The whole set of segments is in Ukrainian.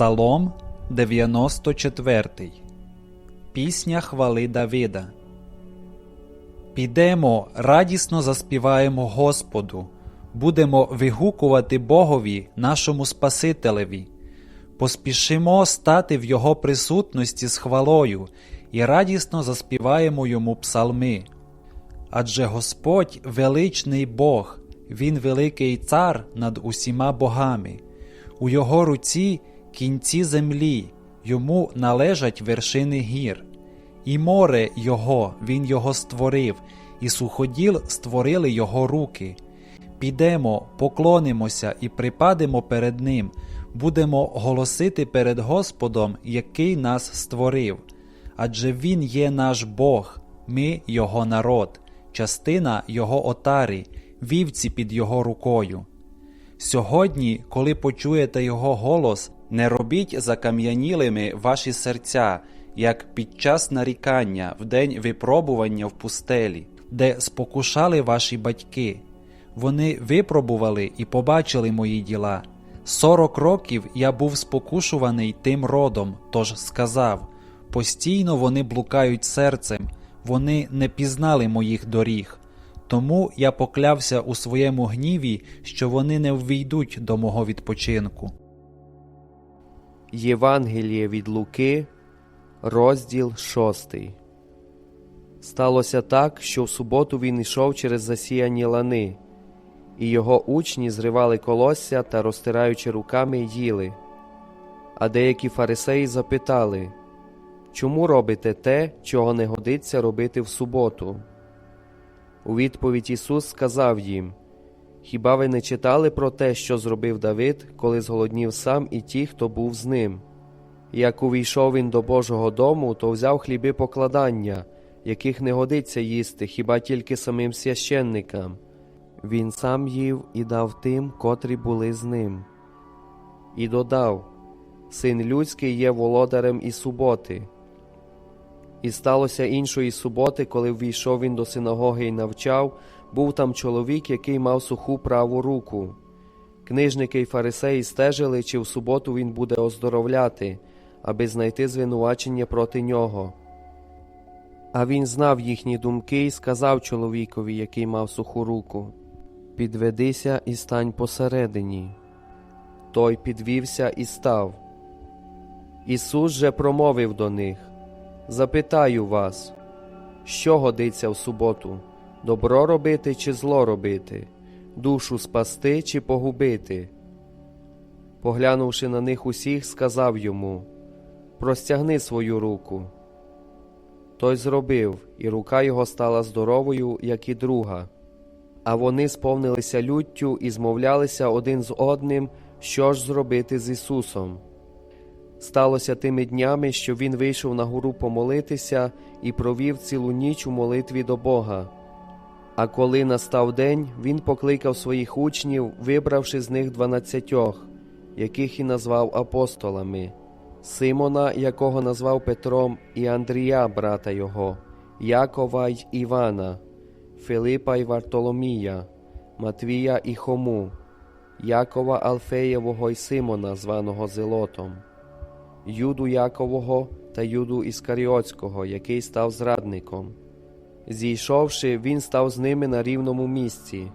Псалом 94. Пісня хвали Давида. Підемо, радісно заспіваємо Господу, будемо вигукувати Богові, нашому Спасителеві. Поспішимо стати в Його присутності з хвалою і радісно заспіваємо йому псалми. Адже Господь величний Бог, Він великий цар над усіма богами. У його руці кінці землі, йому належать вершини гір, і море Його, Він його створив, і суходіл створили його руки. Підемо, поклонимося і припадемо перед Ним, будемо голосити перед Господом, який нас створив. Адже Він є наш Бог, ми Його народ, частина Його отари, вівці під Його рукою. Сьогодні, коли почуєте Його голос, не робіть закам'янілими ваші серця, як під час нарікання в день випробування в пустелі, де спокушали ваші батьки. Вони випробували і побачили мої діла. Сорок років я був спокушуваний тим родом, тож сказав постійно вони блукають серцем, вони не пізнали моїх доріг. Тому я поклявся у своєму гніві, що вони не ввійдуть до мого відпочинку. Євангеліє від Луки, розділ 6. Сталося так, що в суботу він йшов через засіяні лани, і його учні зривали колосся та, розтираючи руками, їли. А деякі фарисеї запитали Чому робите те, чого не годиться робити в суботу? У відповідь Ісус сказав їм Хіба ви не читали про те, що зробив Давид, коли зголоднів сам і ті, хто був з ним? Як увійшов він до Божого дому, то взяв хліби покладання, яких не годиться їсти хіба тільки самим священникам. Він сам їв і дав тим, котрі були з ним. І додав Син людський є володарем і суботи. І сталося іншої суботи, коли ввійшов він до синагоги і навчав, був там чоловік, який мав суху праву руку. Книжники й фарисеї стежили, чи в суботу він буде оздоровляти, аби знайти звинувачення проти нього. А він знав їхні думки і сказав чоловікові, який мав суху руку Підведися і стань посередині. Той підвівся і став. Ісус же промовив до них Запитаю вас, що годиться в суботу добро робити чи зло робити, душу спасти чи погубити? Поглянувши на них усіх, сказав йому Простягни свою руку. Той зробив, і рука його стала здоровою, як і друга. А вони сповнилися люттю і змовлялися один з одним, що ж зробити з Ісусом. Сталося тими днями, що він вийшов на гору помолитися і провів цілу ніч у молитві до Бога. А коли настав день, він покликав своїх учнів, вибравши з них дванадцятьох, яких і назвав апостолами Симона, якого назвав Петром, і Андрія, брата його, Якова й Івана, Филипа й Вартоломія, Матвія і Хому, Якова Алфеєвого й Симона, званого Зелотом. Юду Якового та Юду Іскаріотського, який став зрадником. Зійшовши, він став з ними на рівному місці.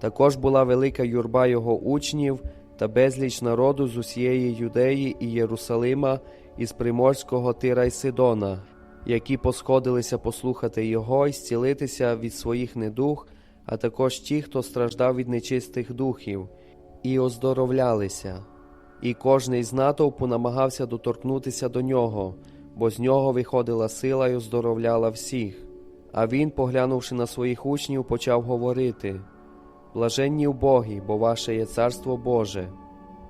Також була велика юрба його учнів та безліч народу з усієї Юдеї і Єрусалима із приморського Тира й Сидона, які посходилися послухати його і зцілитися від своїх недух, а також ті, хто страждав від нечистих духів, і оздоровлялися і кожний з натовпу намагався доторкнутися до нього, бо з нього виходила сила й оздоровляла всіх. А він, поглянувши на своїх учнів, почав говорити Блаженні убогі, бо ваше є царство Боже,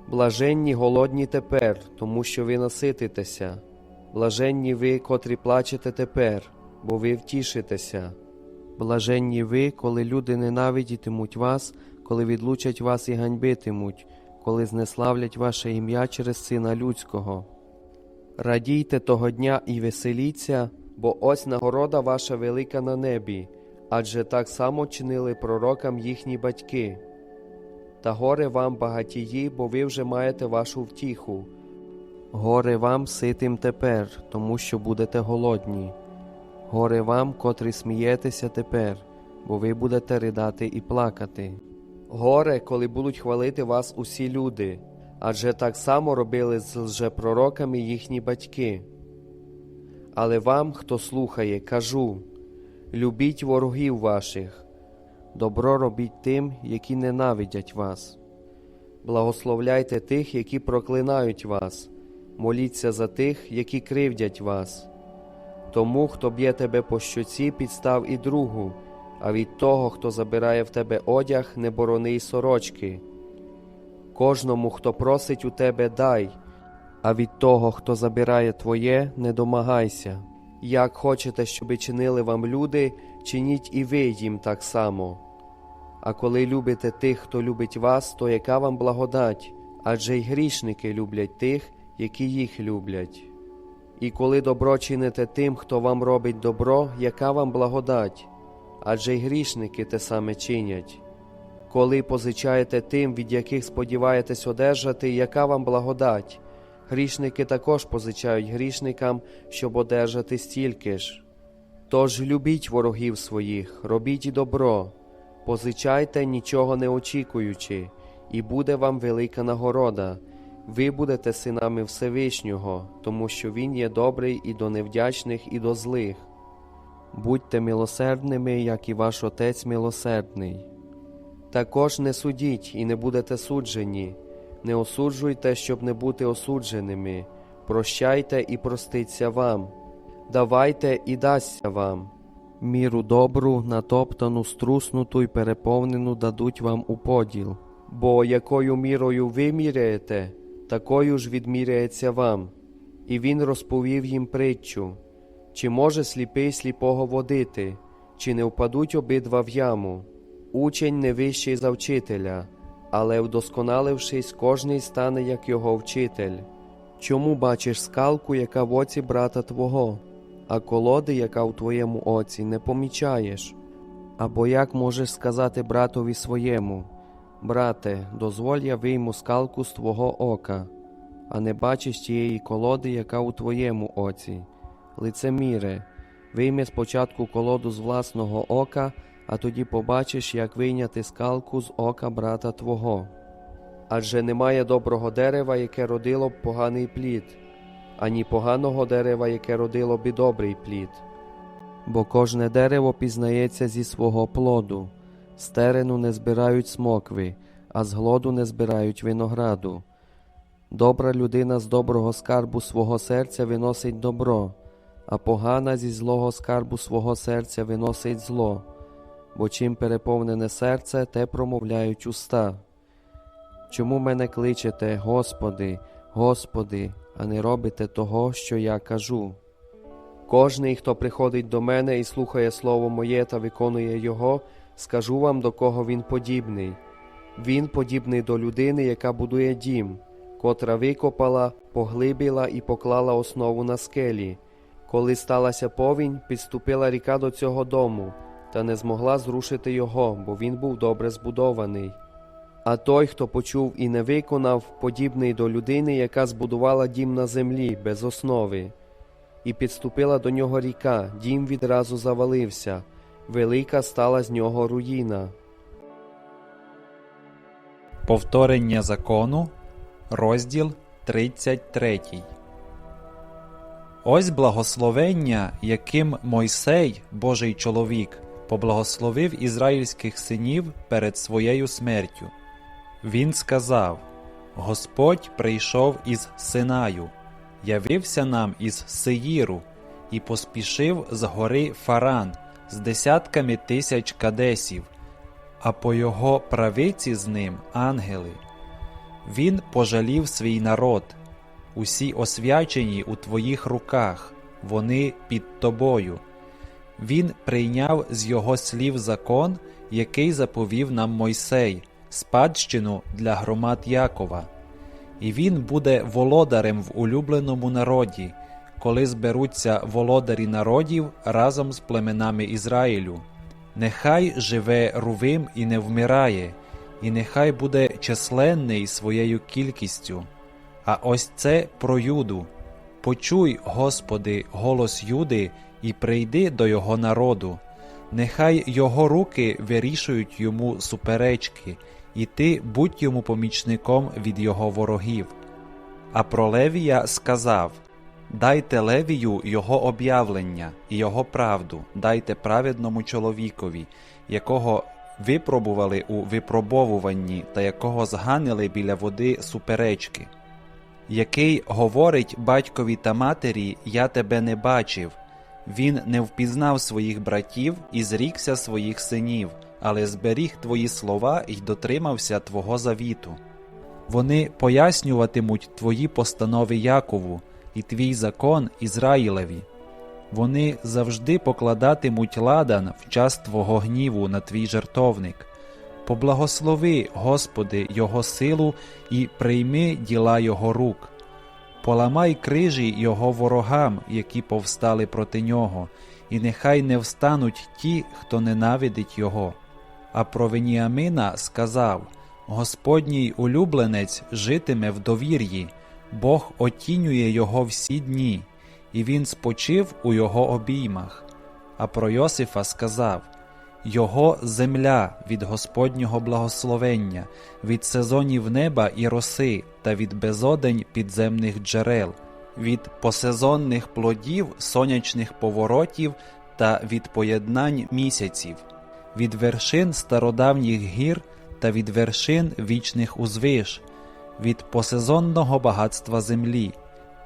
блаженні голодні тепер, тому що ви насититеся, блаженні ви, котрі плачете тепер, бо ви втішитеся. Блаженні ви, коли люди ненавидітимуть вас, коли відлучать вас і ганьбитимуть коли знеславлять ваше ім'я через Сина Людського. Радійте того дня і веселіться, бо ось нагорода ваша велика на небі, адже так само чинили пророкам їхні батьки. Та горе вам, багатії, бо ви вже маєте вашу втіху. Горе вам ситим тепер, тому що будете голодні. Горе вам, котрі смієтеся тепер, бо ви будете ридати і плакати. Горе, коли будуть хвалити вас усі люди, адже так само робили з лжепророками їхні батьки. Але вам, хто слухає, кажу: любіть ворогів ваших, добро робіть тим, які ненавидять вас. Благословляйте тих, які проклинають вас, моліться за тих, які кривдять вас. Тому, хто б'є тебе по щоці, підстав і другу, а від того, хто забирає в тебе одяг, не борони й сорочки. Кожному, хто просить у тебе, дай, а від того, хто забирає твоє, не домагайся. Як хочете, щоби чинили вам люди, чиніть і ви їм так само. А коли любите тих, хто любить вас, то яка вам благодать? Адже й грішники люблять тих, які їх люблять. І коли добро чините тим, хто вам робить добро, яка вам благодать? Адже й грішники те саме чинять. Коли позичаєте тим, від яких сподіваєтесь одержати, яка вам благодать? Грішники також позичають грішникам, щоб одержати стільки ж. Тож любіть ворогів своїх, робіть добро, позичайте, нічого не очікуючи, і буде вам велика нагорода. Ви будете синами Всевишнього, тому що Він є добрий і до невдячних, і до злих. Будьте милосердними, як і ваш Отець милосердний. Також не судіть і не будете суджені, не осуджуйте, щоб не бути осудженими, прощайте і проститься вам, давайте і дасться вам. Міру добру, натоптану, струснуту й переповнену дадуть вам у поділ. Бо якою мірою ви міряєте, такою ж відміряється вам. І він розповів їм притчу чи може сліпий сліпого водити, чи не впадуть обидва в яму. Учень не вищий за вчителя, але, вдосконалившись, кожний стане як його вчитель. Чому бачиш скалку, яка в оці брата твого, а колоди, яка в твоєму оці, не помічаєш? Або як можеш сказати братові своєму, брате, дозволь я вийму скалку з твого ока, а не бачиш тієї колоди, яка у твоєму оці. Лицеміре, вийми спочатку колоду з власного ока, а тоді побачиш, як вийняти скалку з ока брата твого. Адже немає доброго дерева, яке родило б поганий плід, ані поганого дерева, яке родило б і добрий плід. Бо кожне дерево пізнається зі свого плоду, з терену не збирають смокви, а з глоду не збирають винограду. Добра людина з доброго скарбу свого серця виносить добро, а погана зі злого скарбу свого серця виносить зло, бо чим переповнене серце, те промовляють уста. Чому мене кличете, Господи, Господи, а не робите того, що я кажу? Кожний, хто приходить до мене і слухає слово моє та виконує його, скажу вам, до кого він подібний. Він подібний до людини, яка будує дім, котра викопала, поглибила і поклала основу на скелі. Коли сталася повінь, підступила ріка до цього дому, та не змогла зрушити його, бо він був добре збудований. А той, хто почув і не виконав, подібний до людини, яка збудувала дім на землі без основи. І підступила до нього ріка, дім відразу завалився, велика стала з нього руїна. Повторення закону, розділ 33. Ось благословення, яким Мойсей, Божий чоловік, поблагословив ізраїльських синів перед своєю смертю. Він сказав: Господь прийшов із Синаю, явився нам із Сеїру і поспішив з гори Фаран з десятками тисяч кадесів, а по його правиці з ним ангели. Він пожалів свій народ, усі освячені у твоїх руках, вони під тобою. Він прийняв з його слів закон, який заповів нам Мойсей, спадщину для громад Якова. І він буде володарем в улюбленому народі, коли зберуться володарі народів разом з племенами Ізраїлю. Нехай живе Рувим і не вмирає, і нехай буде численний своєю кількістю. А ось це про Юду. Почуй, Господи, голос Юди, і прийди до його народу. Нехай його руки вирішують йому суперечки, і ти будь йому помічником від його ворогів. А про Левія сказав: Дайте Левію його об'явлення і його правду, дайте праведному чоловікові, якого випробували у випробовуванні та якого зганили біля води суперечки, який говорить батькові та матері: Я тебе не бачив. Він не впізнав своїх братів і зрікся своїх синів, але зберіг твої слова і дотримався твого завіту. Вони пояснюватимуть твої постанови Якову і твій закон Ізраїлеві. Вони завжди покладатимуть ладан в час твого гніву на твій жертовник. Поблагослови, Господи, Його силу і прийми діла Його рук. Поламай крижі Його ворогам, які повстали проти нього, і нехай не встануть ті, хто ненавидить Його. А про Веніамина сказав Господній улюбленець житиме в довір'ї, Бог отінює його всі дні, і він спочив у його обіймах. А про Йосифа сказав Його земля від Господнього благословення, від сезонів неба і роси, та від безодень підземних джерел, від посезонних плодів сонячних поворотів та від поєднань місяців, від вершин стародавніх гір та від вершин вічних узвиш, від посезонного багатства землі.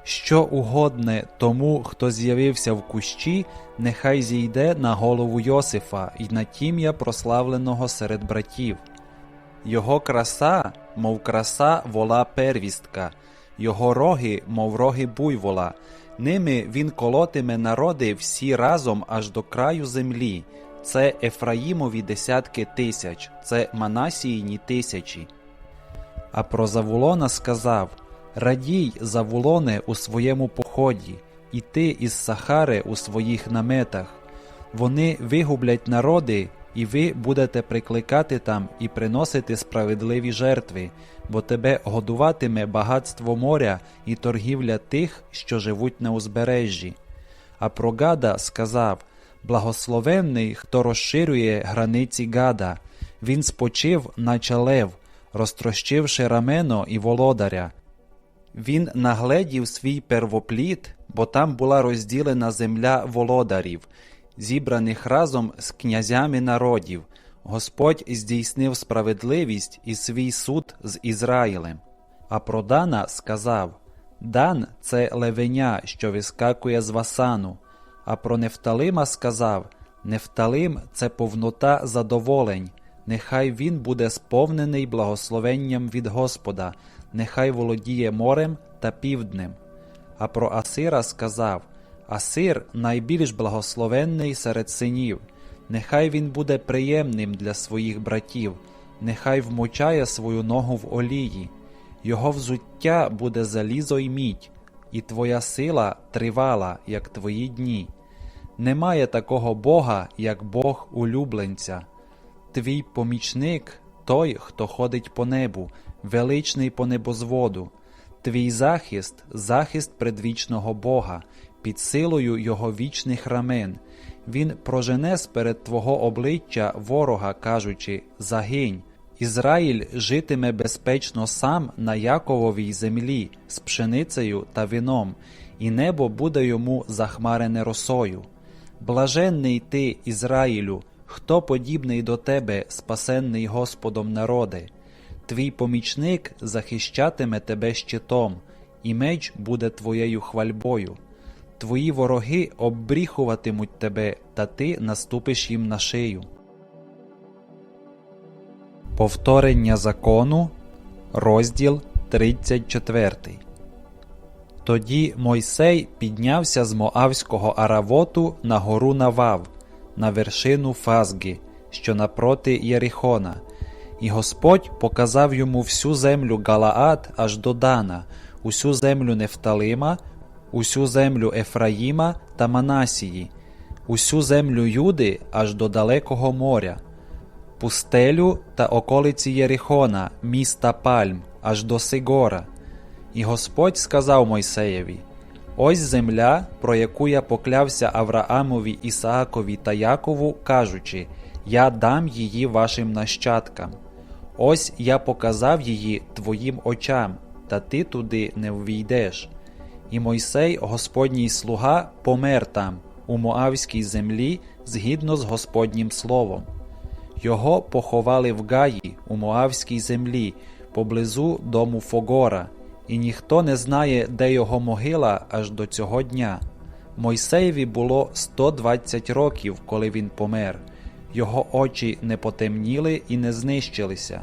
Що угодне тому, хто з'явився в кущі, нехай зійде на голову Йосифа і на тім'я прославленого серед братів. Його краса, мов краса вола первістка, його роги, мов роги буйвола. Ними він колотиме народи всі разом аж до краю землі. Це Ефраїмові десятки тисяч, це Манасіїні тисячі. А про Завулона сказав Радій, Завулоне, у своєму поході, і ти із Сахари у своїх наметах. Вони вигублять народи, і ви будете прикликати там і приносити справедливі жертви, бо тебе годуватиме багатство моря і торгівля тих, що живуть на узбережжі. А про Гада сказав Благословенний, хто розширює границі Гада, він спочив, наче лев, розтрощивши рамено і володаря. Він нагледів свій первоплід, бо там була розділена земля володарів, зібраних разом з князями народів. Господь здійснив справедливість і свій суд з Ізраїлем. А про Дана сказав Дан це левеня, що вискакує з Васану. А про Нефталима сказав Нефталим це повнота задоволень, нехай він буде сповнений благословенням від Господа, нехай володіє морем та півднем. А про Асира сказав Асир найбільш благословенний серед синів, нехай він буде приємним для своїх братів, нехай вмочає свою ногу в олії, його взуття буде залізо й мідь, і твоя сила тривала, як твої дні. Немає такого Бога, як Бог улюбленця. Твій помічник той, хто ходить по небу, величний по небозводу. Твій захист захист предвічного Бога, під силою Його вічних рамен. Він прожене сперед Твого обличчя ворога, кажучи Загинь. Ізраїль житиме безпечно сам на Якововій землі з пшеницею та вином, і небо буде йому захмарене росою. Блаженний ти, Ізраїлю, хто подібний до тебе, спасенний Господом народи. Твій помічник захищатиме тебе щитом, і меч буде твоєю хвальбою. Твої вороги оббріхуватимуть тебе, та ти наступиш їм на шию. Повторення закону, розділ 34. Тоді Мойсей піднявся з Моавського Аравоту на гору Навав, на вершину Фазги, що напроти Єрихона, і Господь показав йому всю землю Галаад аж до Дана, усю землю Нефталима, усю землю Ефраїма та Манасії, усю землю Юди аж до далекого моря, пустелю та околиці Єрихона, міста Пальм, аж до Сигора, І Господь сказав Мойсеєві: Ось земля, про яку я поклявся Авраамові, Ісаакові та Якову, кажучи: Я дам її вашим нащадкам. Ось я показав її твоїм очам, та ти туди не ввійдеш. І Мойсей, Господній слуга, помер там, у Моавській землі, згідно з Господнім словом. Його поховали в Гаї у Моавській землі, поблизу дому Фогора, і ніхто не знає, де його могила аж до цього дня. Мойсеєві було 120 років, коли він помер. Його очі не потемніли і не знищилися.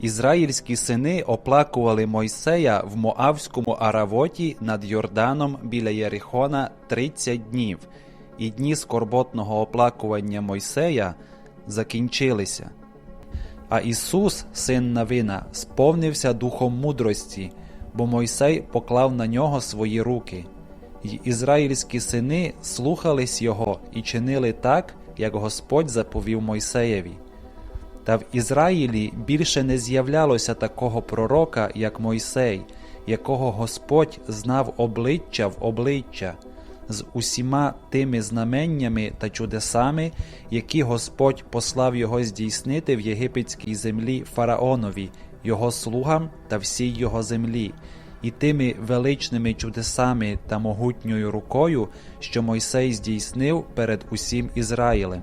Ізраїльські сини оплакували Мойсея в Моавському Аравоті над Йорданом біля Єрихона 30 днів, і дні скорботного оплакування Мойсея закінчилися. А Ісус, син Навина, сповнився духом мудрості, бо Мойсей поклав на нього свої руки. Й ізраїльські сини слухались його і чинили так, як Господь заповів Мойсеєві. Та в Ізраїлі більше не з'являлося такого пророка, як Мойсей, якого Господь знав обличчя в обличчя, з усіма тими знаменнями та чудесами, які Господь послав його здійснити в єгипетській землі фараонові, його слугам та всій його землі, і тими величними чудесами та могутньою рукою, що Мойсей здійснив перед усім Ізраїлем.